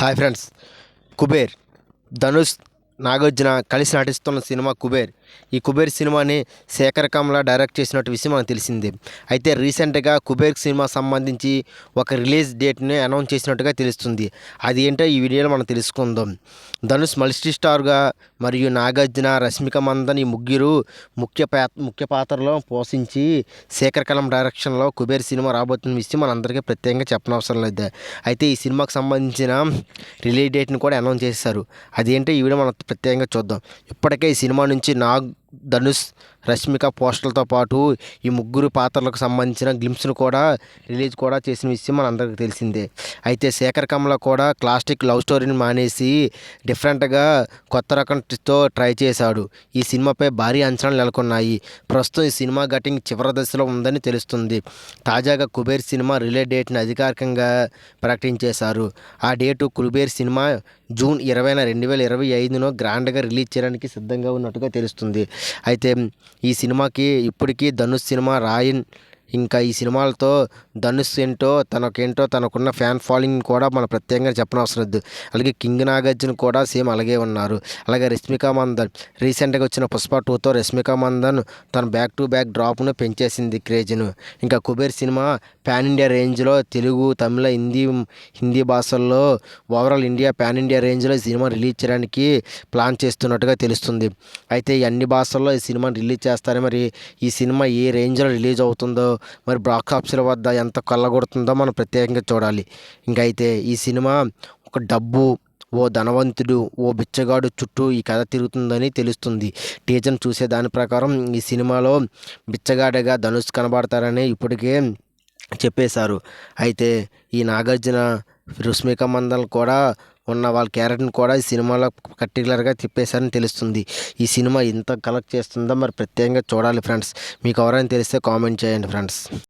Hi friends Kuber Dhanush Nagarjuna కలిసి నటిస్తున్న cinema Kuber. ఈ కుబేర్ సినిమాని శేఖర్ కమల డైరెక్ట్ చేసినట్టు విషయం మనకు తెలిసిందే. అయితే రీసెంట్గా కుబేర్ సినిమా సంబంధించి ఒక రిలీజ్ డేట్ని అనౌన్స్ చేసినట్టుగా తెలుస్తుంది. అది ఏంటో ఈ వీడియోలో మనం తెలుసుకుందాం. ధనుష్ మల్టీ స్టార్గా మరియు నాగార్జున రష్మిక మందన్ ఈ ముగ్గురు ముఖ్య ముఖ్య పాత్రలో పోషించి శేఖర్ కలం డైరెక్షన్లో కుబేర్ సినిమా రాబోతున్న విషయం మనందరికీ ప్రత్యేకంగా చెప్పనవసరం లేదు. అయితే ఈ సినిమాకు సంబంధించిన రిలీజ్ డేట్ని కూడా అనౌన్స్ చేశారు. అదేంటో ఈ వీడియో మనం ప్రత్యేకంగా చూద్దాం. ఇప్పటికే ఈ సినిమా నుంచి నా ధనుష్ రష్మిక పోస్టర్లతో పాటు ఈ ముగ్గురు పాత్రలకు సంబంధించిన గ్లిమ్స్ను కూడా రిలీజ్ కూడా చేసిన విషయం మనందరికీ తెలిసిందే. అయితే శేఖర్ కమల కూడా క్లాస్టిక్ లవ్ స్టోరీని మానేసి డిఫరెంట్గా కొత్త రకంతో ట్రై చేశాడు. ఈ సినిమాపై భారీ అంచనాలు నెలకొన్నాయి. ప్రస్తుతం ఈ సినిమా గటింగ్ చివరి దశలో ఉందని తెలుస్తుంది. తాజాగా కుబేర్ సినిమా రిలీజ్ డేట్ని అధికారికంగా ప్రకటించేశారు. ఆ డేటు కుబేర్ సినిమా జూన్ ఇరవైన రెండు వేల ఇరవై ఐదును గ్రాండ్గా రిలీజ్ చేయడానికి సిద్ధంగా ఉన్నట్టుగా తెలుస్తుంది. అయితే ఈ సినిమాకి ఇప్పటికీ ధనుష్ సినిమా రాయన్ ఇంకా ఈ సినిమాలతో ధనుష్ ఏంటో తనకేంటో తనకున్న ఫ్యాన్ ఫాలోయింగ్ కూడా మనం ప్రత్యేకంగా చెప్పనవసరం లేదు. అలాగే కింగ్ నాగార్జున కూడా సేమ్ అలాగే ఉన్నారు. అలాగే రష్మిక మందన్ రీసెంట్గా వచ్చిన పుష్ప టూతో రష్మిక మందన్ తన బ్యాక్ టు బ్యాక్ డ్రాప్ను పెంచేసింది క్రేజ్ను. ఇంకా కుబేర్ సినిమా పాన్ ఇండియా రేంజ్లో తెలుగు తమిళ హిందీ హిందీ భాషల్లో ఓవరాల్ ఇండియా పాన్ ఇండియా రేంజ్లో ఈ సినిమా రిలీజ్ చేయడానికి ప్లాన్ చేస్తున్నట్టుగా తెలుస్తుంది. అయితే ఈ అన్ని భాషల్లో ఈ సినిమాని రిలీజ్ చేస్తారని మరి? ఈ సినిమా ఏ రేంజ్లో రిలీజ్ అవుతుందో మరి బ్లాక్ ఆఫీసుల వద్ద ఎంత కొల్లగొడుతుందో మనం ప్రత్యేకంగా చూడాలి. ఇంకైతే ఈ సినిమా ఒక డబ్బు ఓ ధనవంతుడు ఓ బిచ్చగాడు చుట్టూ ఈ కథ తిరుగుతుందని తెలుస్తుంది. టీచర్ని చూసే దాని ప్రకారం ఈ సినిమాలో బిచ్చగాడగా ధనుష్ కనబడతారని ఇప్పటికే చెప్పేశారు. అయితే ఈ నాగార్జున రుష్మిక మందల్ కూడా ఉన్న వాళ్ళ క్యారెక్టర్ని కూడా ఈ సినిమాలో పర్టికులర్గా తిప్పేశారని తెలుస్తుంది. ఈ సినిమా ఇంత కలెక్ట్ చేస్తుందో మరి ప్రత్యేకంగా చూడాలి ఫ్రెండ్స్. మీకు ఎవరైనా తెలిస్తే కామెంట్ చేయండి ఫ్రెండ్స్.